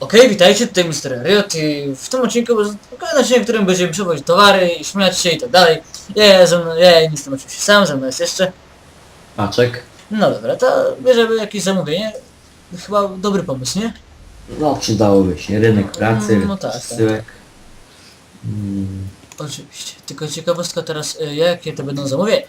Okej, witajcie, tutaj Mr. Riot i w tym odcinku kolejny odcinek, w którym będziemy przewozić towary i śmiać się i tak dalej. Ja, ze mną, ja nie jestem oczywiście sam, ze mną jest jeszcze. Paczek. No dobra, to bierzemy jakieś zamówienie. Chyba dobry pomysł, nie? No przydałoby się. Rynek pracy, No tak, tak. przesyłek. Mm, Oczywiście. Tylko ciekawostka teraz, y, jakie to będą zamówienia.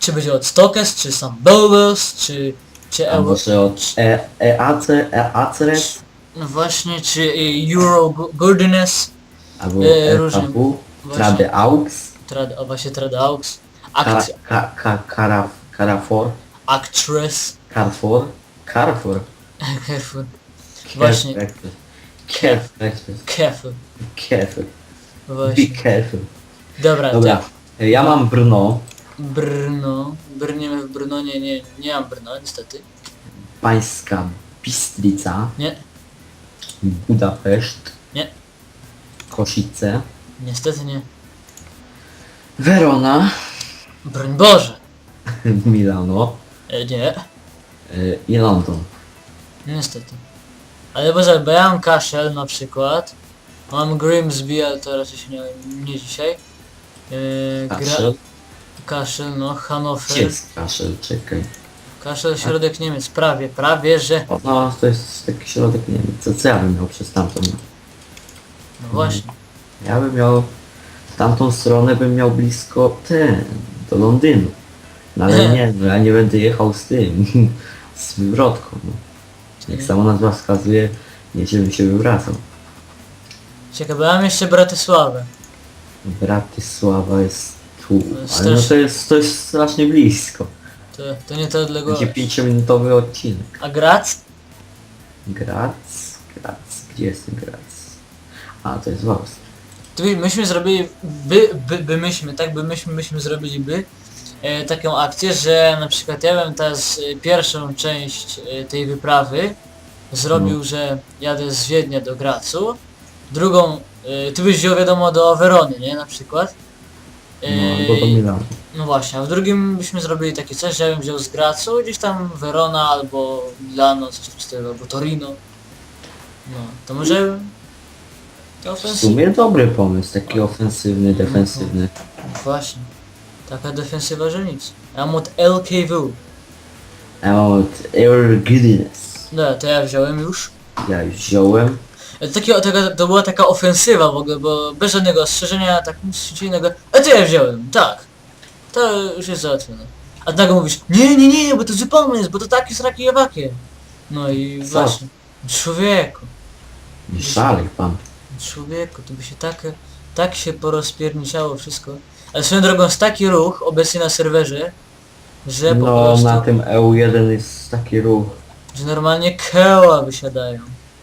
Czy będzie od Stokes, czy sam Bowers, czy... czy a Euro... może od e, EAC, EACRES, No właśnie, czy y, Euro Goodness, albo E, różnie. FAW, Właśnie. Trade AUX, trad, o właśnie Tradaux, Cara, Akcja, ka, ka, Cara, Carafor, Actress, Carrefour, Carrefour. Careful. Właśnie. Careful, Careful, Careful. careful, Właśnie. be careful. Dobra, Dobra, tak. ja mam Brno, Brno. Brniemy w Brno. Nie, nie, nie mam Brno, niestety. Pańska Bistrica, Nie, Budapeszt, nie, Kosice, niestety nie. Verona, Broń Boże. Milano E, nie, y, i London. niestety. Ale bo ja mam kaszel na przykład. Mam Grimsby, ale to raczej się nie, nie dzisiaj. E, gra- Kaszel? Kaszel, no, Gdzie Hannover. jest kaszel? Czekaj. Kaszel, środek Niemiec. Prawie, prawie, że... O, No, to jest taki środek, nie wiem, co, co ja bym miał przez tamtą. No właśnie. Ja bym miał, w tamtą stronę bym miał blisko ten, do Londynu. No ale nie, no ja nie będę jechał z tym, z wywrotką. No. Jak sama nazwa wskazuje, nie żebym się wywracał. Ciekawe, mam jeszcze Bratysławę. Bratysława jest tu, ale no to jest, to jest strasznie blisko. To, to nie to odległość. Będzie pięciominutowy odcinek. A Graz? Grac, Grac, gdzie jest Grac? A, to jest w Austrii. Tu myśmy zrobili, by, by, by myśmy, tak by myśmy, myśmy zrobili by e, taką akcję, że na przykład ja bym teraz e, pierwszą część e, tej wyprawy zrobił, No. że jadę z Wiednia do Gracu, drugą, e, ty byś wziął wiadomo do Werony, nie, na przykład. No, albo do Milanu. no właśnie, a w drugim byśmy zrobili takie coś, że ja bym wziął z Gracu, gdzieś tam Verona albo Milano, coś w tym stylu, albo Torino. No, to może... To W ofensywne. sumie dobry pomysł, taki ofensywny, defensywny. Właśnie. Taka defensywa, że nic. Ja mam od LKW. A mam od Air Giddiness. No, to ja wziąłem już. Ja już wziąłem. Ale Takie, taka, to była taka ofensywa w ogóle, bo bez żadnego ostrzeżenia, tak nic innego. A to ja wziąłem, tak. To już jest załatwione. A nagle mówisz, nie, nie, nie, bo to zły pomysł, bo to takie sraki jawakie. No i Co? właśnie. Człowieku, Szalej pan. człowieku, to by się tak, tak się porozpierniczało wszystko. Ale swoją drogą jest taki ruch obecnie na serwerze, że po No prostu... na tym EU1 jest taki ruch. Że normalnie keła wysiadają.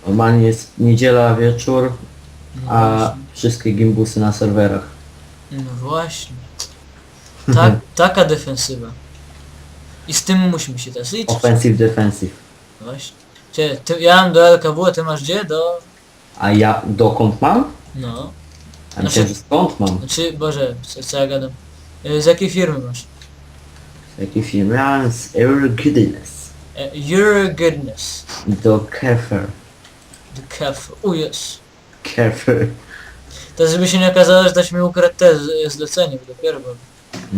Normalnie jest niedziela wieczór, No a właśnie. wszystkie gimbusy na serwerach. No właśnie. Tak, taka defensywa. I z tym musimy się teraz liczyć. Offensive, defensive. Właśnie. Cie, ty, ja mam do LKW, a ty masz gdzie? Do... A ja dokąd mam? No. A myślałem, że skąd mam? Znaczy, Boże, co, co ja gadam. Y, Z jakiej firmy masz? Z jakiej firmy? Ja z Air Giddiness. E, Your goodness. Do Kefer. O jest. Kefer. To żeby się nie okazało, że ktoś mi ukradł te z- zlecenie, bo dopiero bo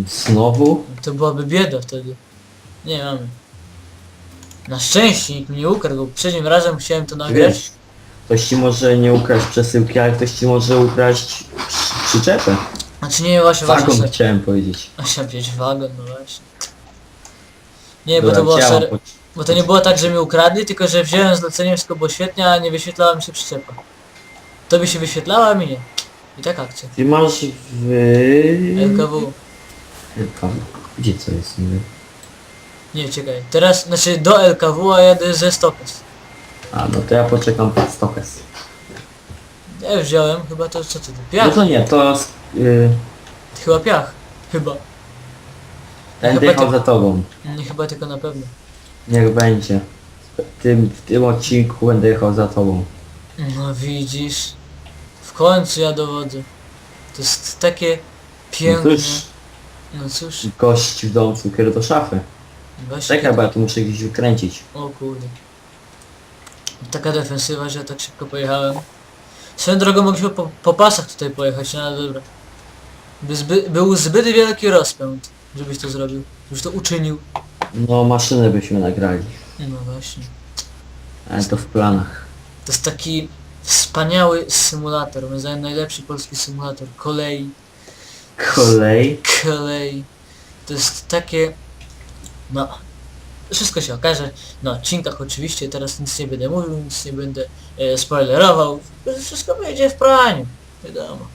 Znowu? To byłaby bieda wtedy. Nie mamy. Na szczęście nikt mi nie ukradł, bo poprzednim razem chciałem to nagrać. Wiesz, ktoś ci może nie ukraść przesyłki, ale ktoś ci może ukraść przy- przyczepę. Znaczy nie, właśnie właśnie Wagon chciałem powiedzieć. A chciałem powiedzieć wagon, no właśnie. Nie, bo Dobra, to było chciałem ser... po- Bo to nie było tak, że mi ukradli, tylko że wziąłem zlecenie, wszystko było świetnie, a nie wyświetlała mi się przyczepa. To by się wyświetlała, a mi nie. I tak akcja. Ty masz w... LKW. LKW. Gdzie co jest niby? Nie, czekaj. Teraz, znaczy do LKW, a jadę ze Stokes. A, no to ja poczekam pod stokes. Ja już wziąłem, chyba to co ty, No piach? to nie, to... z- Y, Chyba piach. Chyba. będę Chyba jechał ty- za tobą. Nie chyba tylko na pewno. Niech będzie. W tym, w tym odcinku będę jechał za tobą. No widzisz. W końcu ja dowodzę. To jest takie No piękne. cóż, No cóż, gość w domu cukier do szafy. właśnie. Czekaj, bo ja tu muszę gdzieś wykręcić. O kurde. Taka defensywa, że tak szybko pojechałem. Swoją drogą mogliśmy po, po pasach tutaj pojechać, no ale dobra. By zby, był zbyt wielki rozpęd, żebyś to zrobił. Żebyś to uczynił. No maszynę byśmy nagrali. No właśnie. Ale to w planach. To jest taki wspaniały symulator. Moim zdaniem najlepszy polski symulator. Kolei. Kolej. Kolei. To jest takie... No... Wszystko się okaże na odcinkach oczywiście, teraz nic nie będę mówił, nic nie będę e, spoilerował. Wszystko będzie w praniu, wiadomo.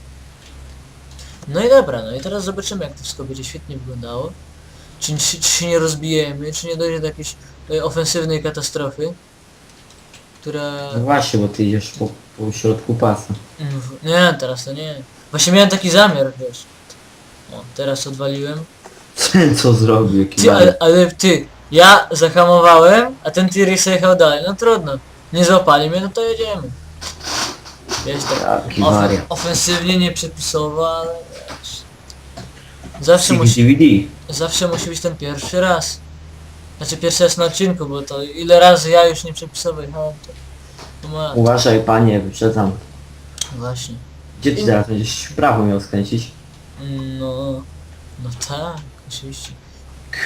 No i dobra, no i teraz zobaczymy jak to wszystko będzie świetnie wyglądało. Czy, czy, czy się nie rozbijemy, czy nie dojdzie do jakiejś e, ofensywnej katastrofy, która... No właśnie, bo ty idziesz po, po środku pasa. Mm, Nie, teraz to nie. Właśnie miałem taki zamiar, wiesz. O, teraz odwaliłem. Co zrobił, Ty, ale... ale, ale ty, ja zahamowałem, a ten Tyrix jechał dalej. No trudno. Nie złapali mnie, no to jedziemy. Wiesz, tak ofensywnie, nieprzepisowo, ale wiesz. Zawsze musi, DVD. Zawsze musi być ten pierwszy raz. Znaczy pierwszy raz na odcinku, bo to ile razy ja już nieprzepisowo jechałem, to... to ma... Uważaj panie, wyprzedzam. Właśnie. Gdzie ty teraz będziesz w prawo miał skręcić? No... No tak, oczywiście.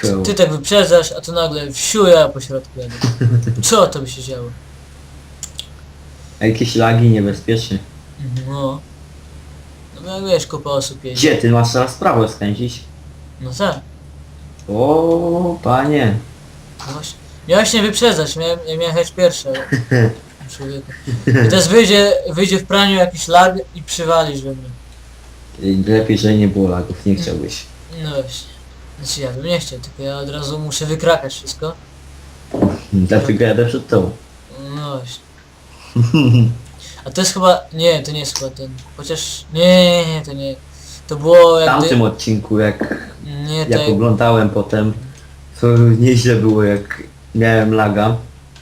Cool. Ty tak wyprzedzasz, a tu nagle wsiu ja po środku jadę. Co to by się działo? A jakieś lagi niebezpiecznie. No. No jak wiesz, kupa osób jedzie. Gdzie ty masz teraz prawo skręcić? No tak. O panie. Właśnie. Miałeś nie wyprzedzać, miałem, ja miałem jechać pierwszy, ale... Człowieku. I teraz wyjdzie, wyjdzie w praniu jakiś lag i przywalisz we mnie. Lepiej, że nie było lagów, nie chciałbyś. No właśnie. Znaczy ja bym nie chciał, tylko ja od razu muszę wykrakać wszystko. Dlatego jadę przed tobą. No właśnie. A to jest chyba... Nie, to nie jest chyba ten... Chociaż... Nie, nie, nie, to nie. To było W jak... tamtym odcinku, jak, Nie, to jak jak... oglądałem potem, to nieźle było, jak miałem laga.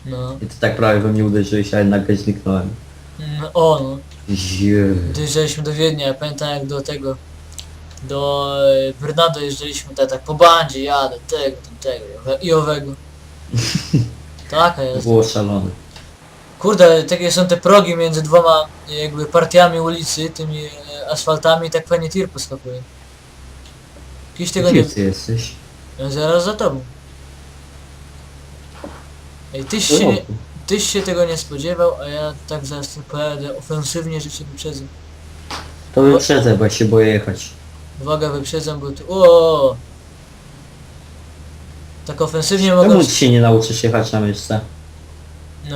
No. I to tak prawie we mnie uderzyłeś, ale nagle zniknąłem. no. O no. Ziu. Dojeżdżaliśmy do Wiednia, ja pamiętam jak do tego... Do e, jeżdżaliśmy tak, tak po bandzie, jadę, tego, tamtego i owe- i owego. Taka To jest. było szalone. Kurde, takie są te progi między dwoma e, jakby partiami ulicy, tymi e, asfaltami i tak fajnie tir poskakuje. Kiedyś tego nie... Gdzie ty jesteś? Ja zaraz za tobą. Ej, tyś się, nie, tyś się tego nie spodziewał, a ja tak zaraz tu pojadę ofensywnie, że cię wyprzedzę. To wyprzedzę, bo ja się boję jechać. Uwaga, wyprzedzam, bo tu... O! Tak ofensywnie mogę... Czemu ci się nie nauczysz jechać na myszce?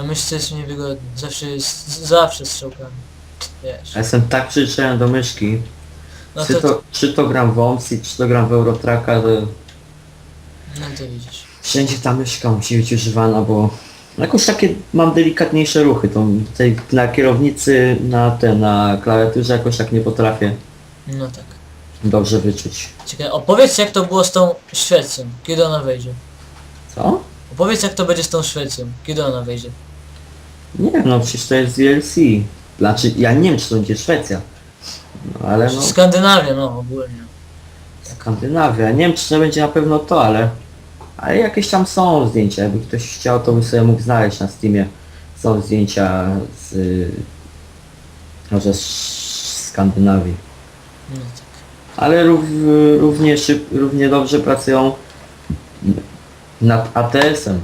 Myszce jest niewygodnie. Zawsze jest... Zawsze strzałkami. Wiesz. Ja jestem tak przyzwyczajony do myszki. No czy, to... to, czy to gram w OMS i czy to gram w Eurotracka, to No to widzisz. wszędzie ta myszka musi być używana, bo jakoś takie mam delikatniejsze ruchy. To tej, na kierownicy, na te, na klawiaturze jakoś tak nie potrafię No tak. dobrze wyczuć. Ciekawe, opowiedz jak to było z tą Szwecją, kiedy ona wejdzie. Co? Opowiedz jak to będzie z tą Szwecją, kiedy ona wejdzie. Nie no przecież to jest DLC. Znaczy, ja nie wiem czy to będzie Szwecja. No ale no, Skandynawia, no ogólnie. Skandynawia. Nie wiem czy to będzie na pewno to, ale... Ale jakieś tam są zdjęcia. Jakby ktoś chciał, to by sobie mógł znaleźć na Steamie. Są zdjęcia z... Może z Skandynawii. No tak. Ale rów, równie, szyb, równie dobrze pracują nad ATS-em.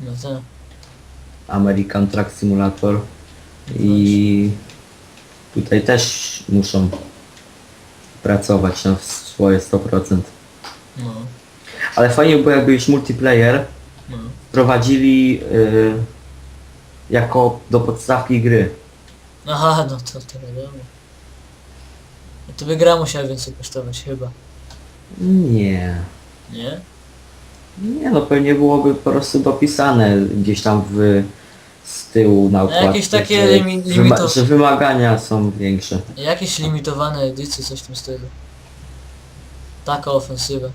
No tak. American Truck Simulator. I tutaj też muszą pracować na swoje 100%. No, Ale fajnie było jakby już multiplayer no. prowadzili y, jako do podstawki gry. Aha, no to, to wiadomo. No to by gra musiała więcej kosztować chyba. Nie. Nie? Nie no pewnie byłoby po prostu dopisane gdzieś tam w z tyłu na okładce, jakieś takie że, limi- limito- że wymagania są większe. Jakieś limitowane edycje, coś w tym stylu. Taka ofensywa.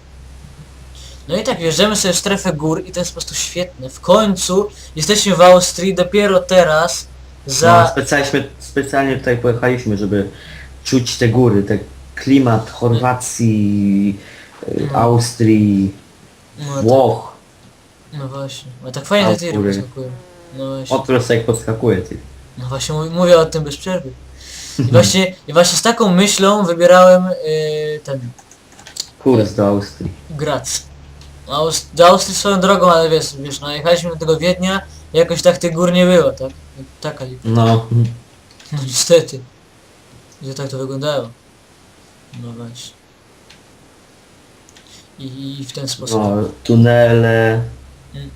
No i tak, wjeżdżamy sobie w strefę gór i to jest po prostu świetne. W końcu jesteśmy w Austrii dopiero teraz No, za... specjalnie, specjalnie tutaj pojechaliśmy, żeby czuć te góry, ten klimat Chorwacji, y, No. Austrii, No, tak. Włoch. No właśnie. No tak fajnie A, te tiry podskakują. No właśnie. O, który sobie podskakuje, ty. No właśnie mów- mówię o tym bez przerwy. I właśnie, i właśnie z taką myślą wybierałem yy, ten Kurs do Austrii. Graz. Aust- do Austrii swoją drogą, ale wiesz, wiesz, no jechaliśmy do tego Wiednia i jakoś tak tych gór nie było, tak? Taka lipa. No, No niestety. Że tak to wyglądało. No właśnie. I, i w ten sposób. no, tunele.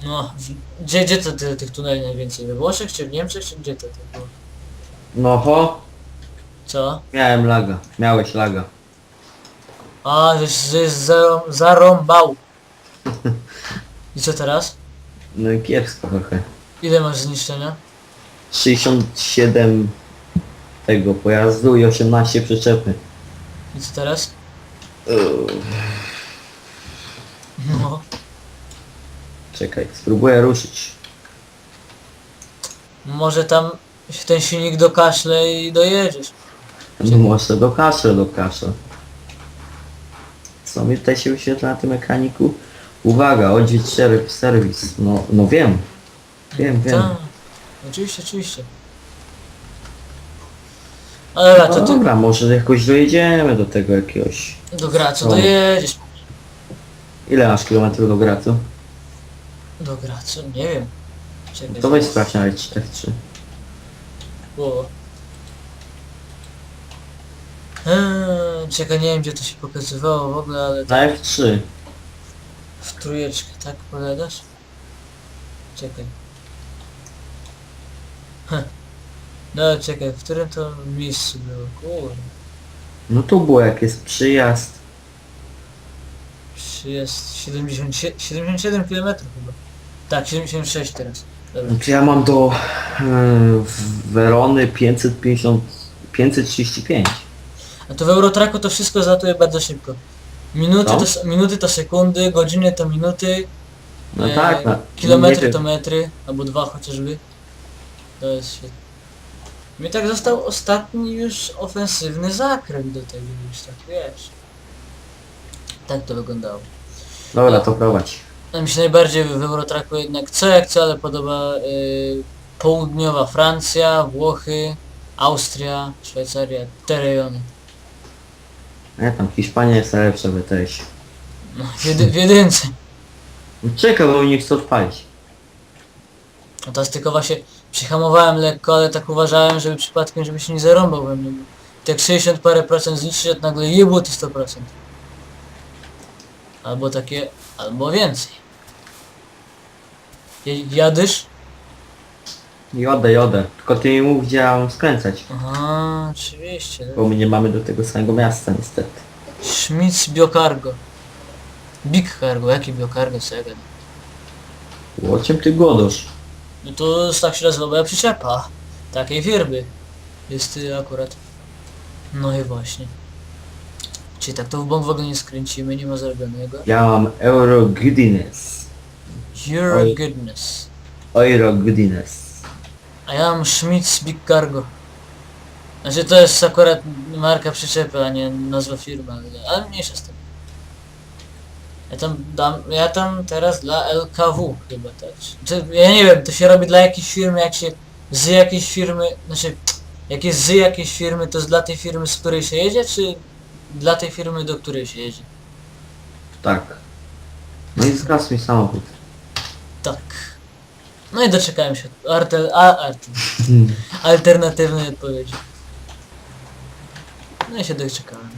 No, gdzie, gdzie to ty, tych tuneli najwięcej? We Włoszech czy w Niemczech, czy gdzie to, to było? No ho, Co? miałem laga. Miałeś laga. A, żeś, żeś zarą- zarąbał. I co teraz? No i kiepsko trochę. Ile masz zniszczenia? 67 tego pojazdu i 18 przyczepy. I co teraz? No. Czekaj, spróbuję ruszyć. Może tam się ten silnik dokaszle i dojedziesz. No może do kasza, do kasza. Co mi tutaj się wyświetla na tym ekraniku? Uwaga, odwiedź serwis, serwis. No, no wiem. Wiem, wiem. Tak. Oczywiście, oczywiście. Ale dobra, No ty dobra, może jakoś dojedziemy do tego jakiegoś... do Gracu No. dojedziesz. Ile masz kilometrów do Gracu? Do Gracu, nie wiem. Czekaj. To weź sprawdź na F3. Było. Eee, czekaj, nie wiem gdzie to się pokazywało w ogóle, ale Na F3. w trójeczkę, tak powiadasz? Czekaj. Heh. No czekaj, w którym to miejscu było? Kurde. No tu było jak jest przyjazd. Jest 77, 77 km chyba. Tak, 76 teraz. Dobra. Znaczy ja mam do e, Werony 550... 535. A to w Eurotraku to wszystko zatuje bardzo szybko. Minuty Co? to, s- minuty to sekundy, godziny to minuty, No e, tak, no. kilometry to metry, albo dwa chociażby. To jest świetne. Mi tak został ostatni już ofensywny zakręt do tego już tak wiesz. Tak to wyglądało. Dobra, to prowadź. No, mi się najbardziej w Eurotraku jednak co jak co, ale podoba y, południowa Francja, Włochy, Austria, Szwajcaria, te rejony. Nie tam, Hiszpania jest najlepsza by też. No, w, jedy, w jedynce. No czekaj, bo mi nie chce odpalić. No teraz tylko właśnie przyhamowałem lekko, ale tak uważałem, żeby przypadkiem, żeby się nie zarąbał we mnie. Tak 60 parę procent zniszczyć, a nagle jebło ty 100%. Albo takie, albo więcej. Jadysz? Jodę, jodę. Tylko ty mi mów, gdzie ja mam skręcać. Aha, oczywiście. Bo my nie mamy do tego samego miasta niestety. Schmitz Biocargo. Big Cargo, jaki Biocargo, co ja gadam? O czym ty godasz? No to tak się nazywa moja przyczepa. Takiej firmy. Jest y, akurat. No i właśnie. Czyli tak to w bąk w ogóle nie skręcimy, nie ma zrobionego. Ja mam Euro Goodiness. Your Oj. goodness. Euro Goodiness. A ja mam Schmitz Big Cargo. Znaczy to jest akurat marka przyczepy, a nie nazwa firmy, ale, ale mniejsza z tym. Ja tam dam, ja tam teraz dla LKW chyba tak. Czy, ja nie wiem, to się robi dla jakiejś firmy, jak się z jakiejś firmy, znaczy jak jest z jakiejś firmy, to jest dla tej firmy, z której się jedzie, czy dla tej firmy, do której się jedzie? Tak. No i zgasł mi samochód. Tak. No i doczekałem się artel, a, artel, alternatywnej odpowiedzi. No i się doczekałem.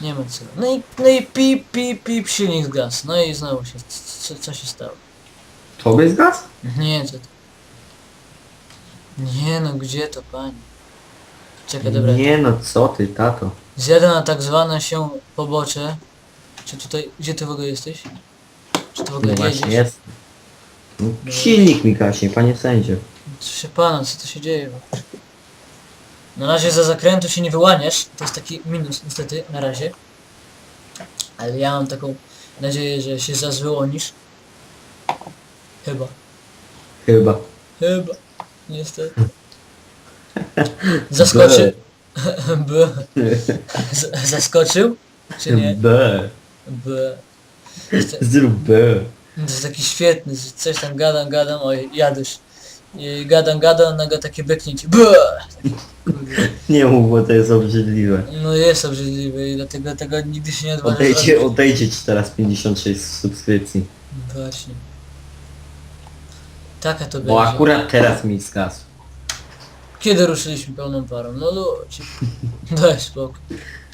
Nie ma co. No i, no i pip, pip, pip, silnik zgasł. No i znowu się, co, co się stało? Tobie zgasł? Nie, co to? Nie no, gdzie to pani? Czekaj, dobra. Nie no, co ty, tato. Zjadę na tak zwane się pobocze. Czy tutaj, gdzie ty w ogóle jesteś? Czy ty w ogóle No jedziesz? właśnie jest. No, silnik mi gaśnie, panie sędzio. Proszę pana, co to się dzieje? Na razie za zakrętu się nie wyłaniasz, to jest taki minus niestety, na razie. Ale ja mam taką nadzieję, że się zaraz wyłonisz. Chyba. Chyba. Chyba. Niestety. Zaskoczy... B. Z- Zaskoczył? Czy nie? B. B. Zrób B. To jest taki świetny, że coś tam gadam, gadam, oj, jadysz. I gadam, gadam, nagle takie beknięcie. Bua! Nie mów, bo to jest obrzydliwe. No jest obrzydliwy i dlatego tego nigdy się nie odważy Odejdzie, zrobić. odejdzie ci teraz 56 subskrypcji. Właśnie. Taka to Bo będzie. akurat teraz mi zgasł. Kiedy ruszyliśmy pełną parą? No ludzie. Daj spokój.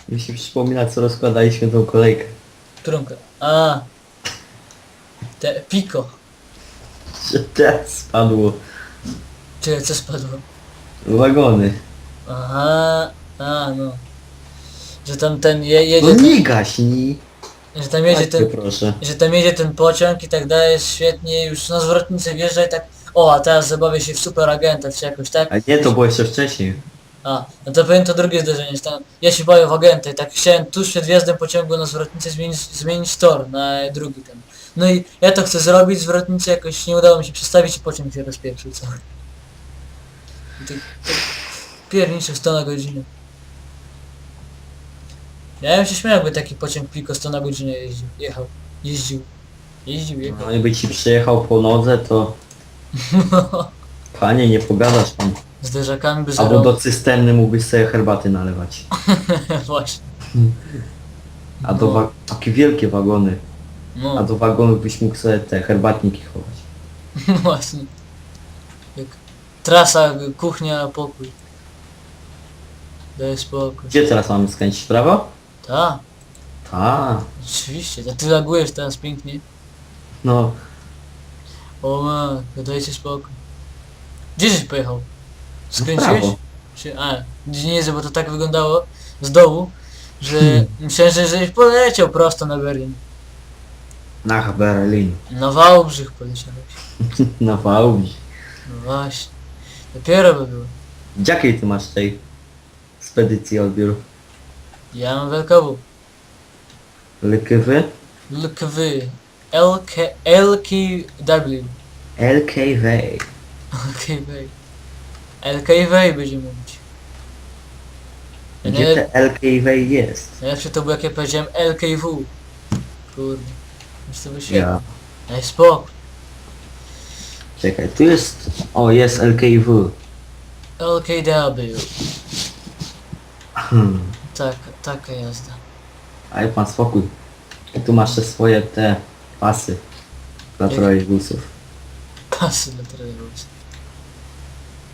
Mi się przypomina co rozkładaliśmy tą kolejkę. Ka- A. Te piko. Że teraz spadło. Czekaj, co spadło? Wagony. Aha. A, no. Że tam ten je, No jedzie, nie gaśnij. że tam jedzie ten, proszę. że tam jedzie ten pociąg i tak dalej, świetnie, już na zwrotnicę wjeżdża i tak, o, a teraz zabawię się w super agenta, czy jakoś tak? A nie, to było jeszcze wcześniej. A, no to powiem to drugie zdarzenie, że tam, ja się bawię w agenta i tak chciałem tuż przed wjazdem pociągu na zwrotnicę zmienić, zmienić tor na drugi ten. No i ja to chcę zrobić, zwrotnicę jakoś nie udało mi się przestawić i pociąg się rozpieprzył cały. I tak, tak piernicze 100 na godzinę. Ja bym się śmiał, jakby taki pociąg Piko 100 na godzinę jeździł, jechał, jeździł, jeździł, jechał. No jakby ci przyjechał po nodze, to panie nie pogadasz pan. Z derzakami by Albo zero. do cysterny mógłbyś sobie herbaty nalewać. Właśnie. A do wa- takie wielkie wagony. A No, do wagonów byś mógł sobie te herbatniki chować. właśnie. Jak trasa, kuchnia, pokój. Daj spokój. Gdzie teraz mamy skręcić prawo? Tak, A, oczywiście. A ty lagujesz teraz pięknie. no O man, dajcie spokój. Gdzie żeś pojechał? Skręciłeś? prawo. Czy, a, gdzie nie jest, bo to tak wyglądało z dołu, że Hmm. myślałem, że żeś poleciał prosto na Berlin. Na Berlin. Na Wałbrzych poleciałeś. Na Wałbrzych. No właśnie. Dopiero by było. Jakiej ty masz tej spedycji odbiór? Ja mam wielkową. LKW? LKW. LK, LKW. LKW. LKW. LKW będzie mówić. Ja Gdzie nie, te LKW jest? najlepsze to było jak ja powiedziałem LKW. Kurde. To by się... Ja. Daj spokój. Czekaj, tu jest... O, jest LKW. LKW. Hmm. Tak, taka jazda. Ale pan spokój. Tu masz te swoje te pasy dla Jak- trolejbusów. Pasy dla trolejbusów.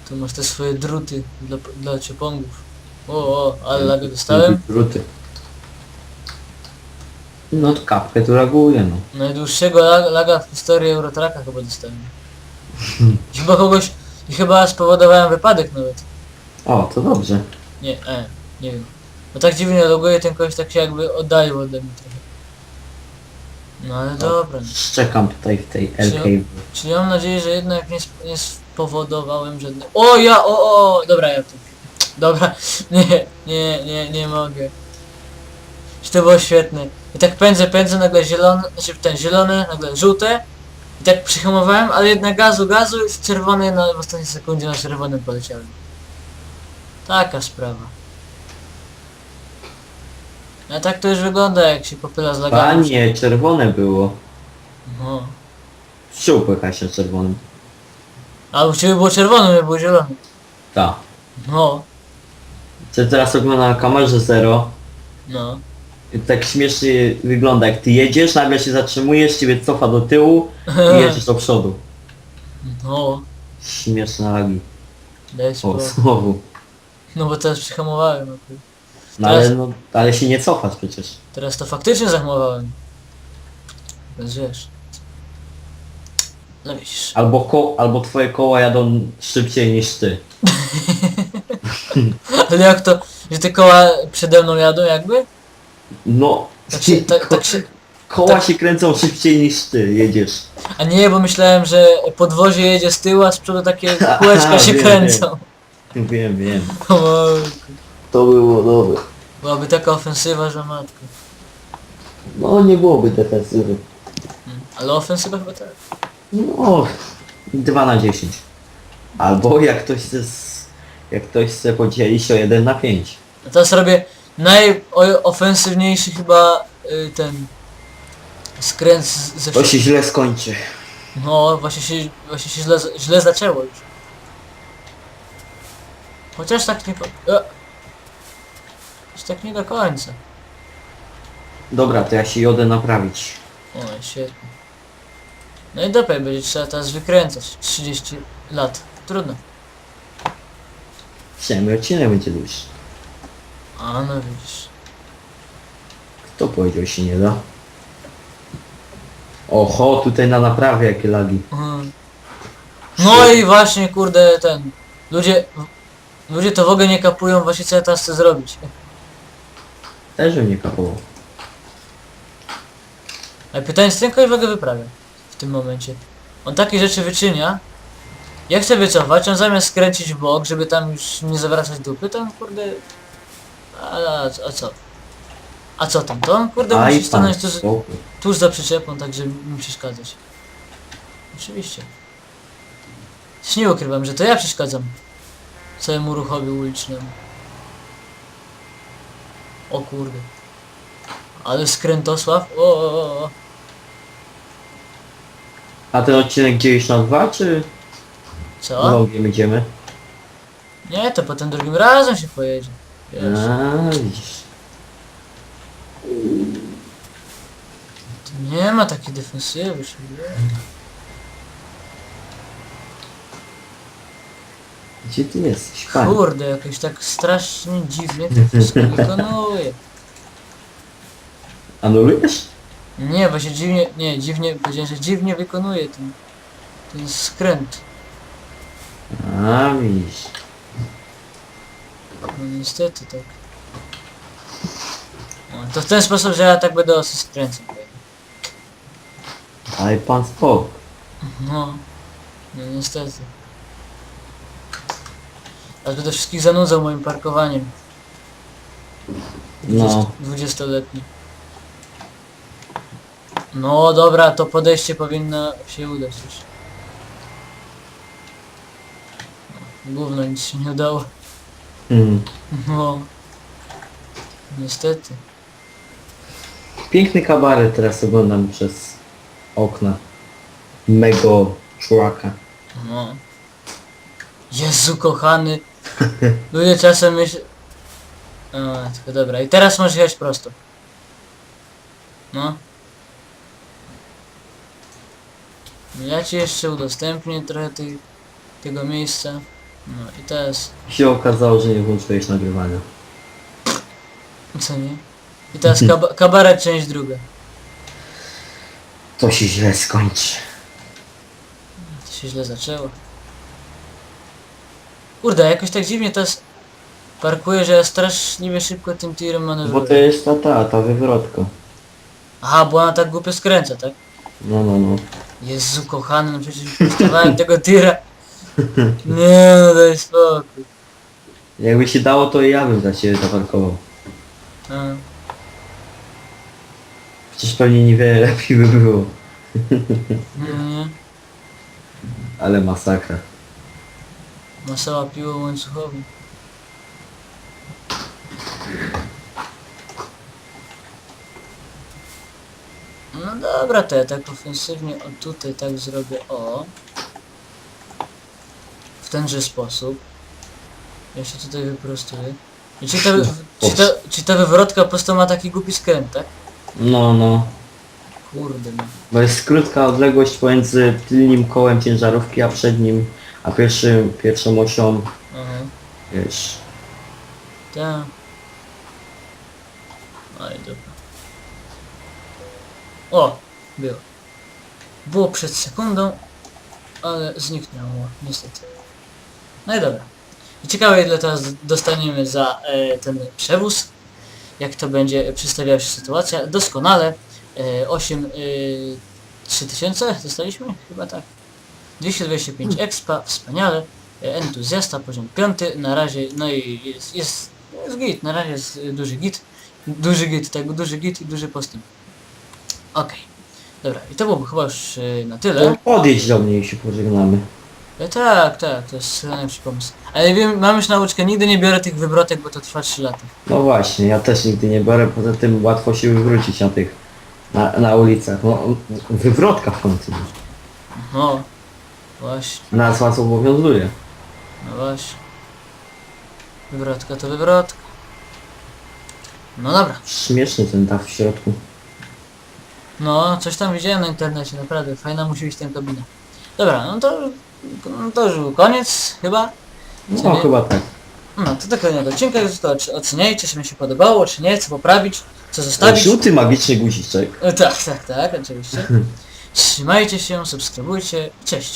Tu masz te swoje druty dla, dla ciepongów. O, o, ale lagę dostałem. Druty. No to kapkę tu reaguje, no. Najdłuższego lag- laga w historii Eurotraka chyba dostałem. Chyba kogoś... I chyba spowodowałem wypadek nawet. O, to dobrze. Nie, e, nie wiem. Bo tak dziwnie loguje ten kogoś tak się jakby oddalił ode mnie trochę. No ale dobra. Szczekam tutaj w tej Czy- LKW. Czyli mam nadzieję, że jednak nie, sp- nie spowodowałem żadnego... O ja, o, o, dobra, ja to... Dobra, nie, nie, nie, nie mogę. Czy to było świetne. I tak pędzę, pędzę, nagle zielony, znaczy ten zielony, nagle żółte. I tak przyhamowałem, ale jednak gazu, gazu i w czerwony, no w ostatniej sekundzie na czerwonym poleciałem. Taka sprawa. A tak to już wygląda jak się popyla z lagami. Panie, czerwone było. No. Wsiął pojechać na czerwonym. A u ciebie było czerwone, nie było zielone. Tak. No, Co teraz ogląda na kamerze zero. no. I tak śmiesznie wygląda, jak ty jedziesz, nagle się zatrzymujesz, ciebie cofa do tyłu i jedziesz do przodu. No, Śmieszne lagi. daj O, spokój. znowu. No bo teraz przyhamowałem. akurat. No Teraz- ale, no, ale się nie cofasz przecież. Teraz to faktycznie zahamowałem. Więc wiesz. No widzisz. Albo, ko albo twoje koła jadą szybciej niż ty. Ale jak to, że te koła przede mną jadą jakby? No, Tak się, tak, tak się, koła tak- się kręcą szybciej niż ty jedziesz. a nie, bo myślałem, że podwozie jedzie z tyłu, a z przodu takie kółeczka się Wiem, kręcą. Wiem, wiem. O, To było dobre. Byłaby taka ofensywa, że matko. No nie byłoby defensywy. Mm, Ale ofensywa chyba tak. No, 2 na 10. Albo jak ktoś chce, s- jak ktoś chce podzielić to 1 na 5. A teraz robię najofensywniejszy chyba y, ten Skręt z- ze To się źle skończy. No, właśnie się, właśnie się źle, źle zaczęło już. Chociaż tak nie... po- E. Tak nie do końca. Dobra, to ja się jodę naprawić. O, świetnie. No i dopiero będzie trzeba teraz wykręcać. 30 lat. Trudno. Przynajmniej odcinek będzie dłuższy. A no widzisz. Kto powiedział się nie da? Oho, tutaj na naprawie jakie lagi. Mhm. No i właśnie kurde ten. Ludzie... Ludzie to w ogóle nie kapują właśnie co ja teraz chcę zrobić. Też bym nie kapował. Ale pytanie, co ten koleś w ogóle wyprawia w tym momencie? On takie rzeczy wyczynia. Jak chce wycofać, on zamiast skręcić w bok, żeby tam już nie zawracać dupy, to on kurde... A, a, a co? A co tam? To on kurde Aj, musi stanąć pan tuż, spokój. tuż za przyczepą, tak żeby mi przeszkadzać. Oczywiście. Też nie ukrywam, że to ja przeszkadzam całemu ruchowi ulicznemu. O kurde. Ale skrętosław. O, o, o. A ten odcinek dziewięć na dwa, czy Co? longiem idziemy? Nie, to potem drugim razem się pojedzie. Wiesz. A, widzisz. Tu nie ma takiej defensywy, się wie. Gdzie ty jesteś, panie? Kurde, jakoś tak strasznie dziwnie to wszystko wykonuje. Anulujesz? Nie, właśnie dziwnie, nie, dziwnie, powiedziałem, że dziwnie wykonuje ten, ten skręt. A, widzisz. No niestety tak. O, to w ten sposób, że ja tak będę osy skręcał. Ale pan spokój. No, no niestety. Aż będę wszystkich zanudzał moim parkowaniem. No. 20-letni. No dobra, to podejście powinno się udać już. No, Gówno, nic się nie udało. Mhm. No. Niestety. Piękny kabaret teraz oglądam przez okna. Mego człaka. No. Jezu kochany. Ludzie czasem myślą... A, tylko dobra. I teraz możesz jechać prosto. No. Ja ci jeszcze udostępnię trochę tej, tego miejsca. No i teraz... Się okazało, że nie włączyłeś nagrywania. Co nie? I teraz kab kabaret część druga. To się źle skończy. To się źle zaczęło. Kurde, jakoś tak dziwnie teraz parkuję, że ja straszliwie szybko tym tirem Bo to manewruję. jest ta, ta, ta wywrotka. Aha, bo ona tak głupio skręca, tak? No, no, no. Jezu kochany, no przecież prostowałem tego tira. Nie no, daj spokój. Jakby się dało, to i ja bym za ciebie zaparkował. A, Przecież pewnie niewiele lepiej by było. no nie. Ale masakra. Masała piło łańcuchowi. No dobra, to ja tak ofensywnie o tutaj tak zrobię o. W tenże sposób. Ja się tutaj wyprostuję. I czy ta, czy ta, czy ta wywrotka po prostu ma taki głupi skręt, tak? No, no. Kurde no. Bo jest krótka odległość pomiędzy tylnym kołem ciężarówki, a przednim, a pierwszym, pierwszą osią, Aha. wiesz. Tak. Ale dobra. O! Było. Było przed sekundą, ale zniknęło, niestety. No i dobra. I ciekawe ile teraz dostaniemy za e, ten przewóz. Jak to będzie przedstawiała się sytuacja. Doskonale. E, 8 e, 3000 dostaliśmy? Chyba tak. 225 expa, wspaniale. E, Entuzjasta, poziom 5. Na razie, no i jest, jest, jest git, na razie jest duży git. Duży git, tak, duży git i duży postęp. Okej. Dobra, i to byłoby chyba już y, na tyle. To podjedź do mnie i się pożegnamy. E, tak, tak, to jest najlepszy pomysł. Ale wiem, mam już nauczkę, nigdy nie biorę tych wybrotek, bo to trwa 3 lata. No właśnie, ja też nigdy nie biorę, poza tym łatwo się wywrócić na tych Na, na ulicach. No, wywrotka w końcu. No, właśnie, Nas was obowiązuje. no właśnie. Wywrotka to wywrotka. No dobra. Śmieszny ten dach w środku. No, coś tam widziałem na internecie, naprawdę. Fajna musi być ten kabina. Dobra, no to, no to już był koniec chyba. No chyba tak. No, to tak kolejnego odcinka jest to oc- oceniajcie, czy mi się podobało, czy nie, co poprawić, co zostawić. Żółty magiczny guziczek. E, Tak, tak, tak, oczywiście. Trzymajcie się, subskrybujcie, cześć.